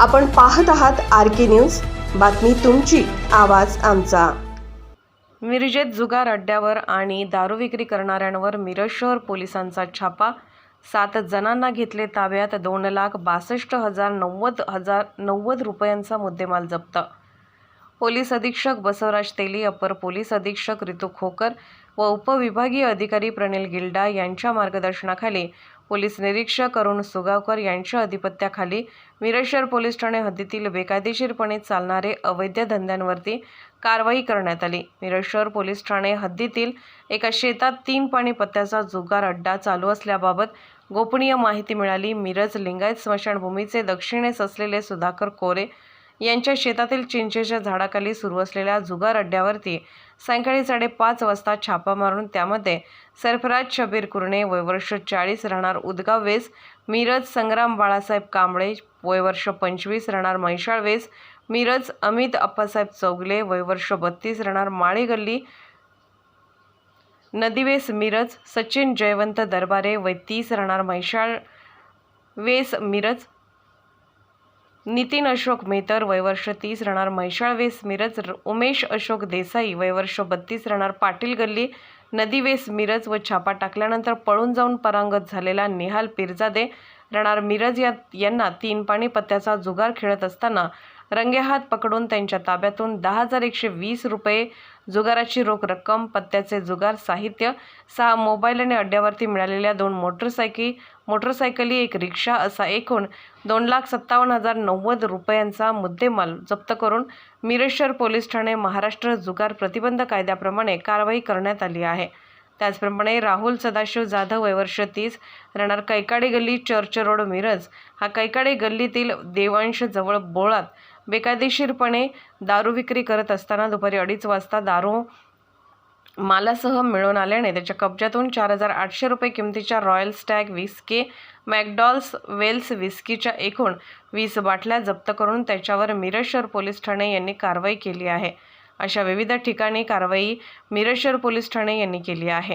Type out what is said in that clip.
आपण पाहत आहात आर के न्यूज. बातमी तुमची आवाज आमचा. मिरजेत जुगार अड्ड्यावर आणि दारू विक्री करणाऱ्यांवर मिरज शहर पोलिसांचा छापा. सात जणांना घेतले ताब्यात दोन लाख बासष्ट हजार नव्वद हजार नव्वद रुपयांचा मुद्देमाल जप्त. पोलीस अधीक्षक बसवराज तेली अपर पोलीस अधीक्षक रितू खोकर व उपविभागीय अधिकारी प्रणिल गिल्डा यांच्या मार्गदर्शनाखाली पोलीस निरीक्षक अरुण सुगावकर यांच्या अधिपत्याखाली मिरजशहर पोलीस ठाणे हद्दीतील बेकायदेशीरपणे चालणारे अवैध धंद्यांवरती कारवाई करण्यात आली. मिरजशहर पोलीस ठाणे हद्दीतील एका शेतात तीन पाणी पत्त्याचा जुगार अड्डा चालू असल्याबाबत गोपनीय माहिती मिळाली. मिरज लिंगायत स्मशानभूमीचे दक्षिणेस असलेले सुधाकर कोरे यांच्या शेतातील चिंचेच्या झाडाखाली सुरू असलेल्या जुगार अड्ड्यावरती सायंकाळी साडेपाच वाजता छापा मारून त्यामध्ये सरफराज शबीर कुरणे वयवर्ष चाळीस राहणार उदगाव वेस मिरज संग्राम बाळासाहेब कांबळे वयवर्ष पंचवीस राहणार म्हैशाळ वेस मिरज अमित अप्पासाहेब चौगले वयवर्ष बत्तीस राहणार माळी गल्ली नदीवेस मिरज सचिन जयवंत दरबारे वय तीस राहणार म्हैशाळ वेस मिरज नितीन अशोक मेतर वयवर्ष तीस राहणार म्हैशाळ वेस मिरज र- उमेश अशोक देसाई वयवर्ष बत्तीस राहणार पाटील गल्ली नदीवेस मिरज व छापा टाकल्यानंतर पळून जाऊन परांगत झालेला निहाल पिरजादे राहणार मिरज या यांना तीन पाणी पत्त्याचा जुगार खेळत असताना रंगेहात पकडून त्यांच्या ताब्यातून दहा हजार एकशे वीस रुपये जुगाराची रोख रक्कम पत्त्याचे जुगार साहित्य सहा मोबाईल आणि अड्ड्यावरती मिळालेल्या दोन मोटरसायकी मोटरसायकली एक रिक्षा असा एकूण दोन लाख सत्तावन्न हजार नव्वद रुपयांचा मुद्देमाल जप्त करून मिरेश्वर पोलीस ठाणे महाराष्ट्र जुगार प्रतिबंध कायद्याप्रमाणे कारवाई करण्यात आली आहे. त्याचप्रमाणे राहुल सदाशिव जाधव वयवर्ष तीस राहणार कैकाडे गल्ली चर्च रोड मिरज. हा कैकाडे गल्लीतील देवांश जवळ बोळात बेकायदेशीरपणे दारू विक्री करत असताना दुपारी अडीच वाजता दारू मालासह मिळून आल्याने त्याच्या कब्जातून चार हजार आठशे रुपये किमतीच्या रॉयल स्टॅग विस्की मॅकडॉल्स वेल्स विस्कीच्या एकूण वीस बाटल्या जप्त करून त्याच्यावर मिरज शहर पोलीस ठाणे यांनी कारवाई केली आहे. अशा विविध ठिकाणी कारवाई मिरज शहर पोलीस ठाणे यांनी केली आहे.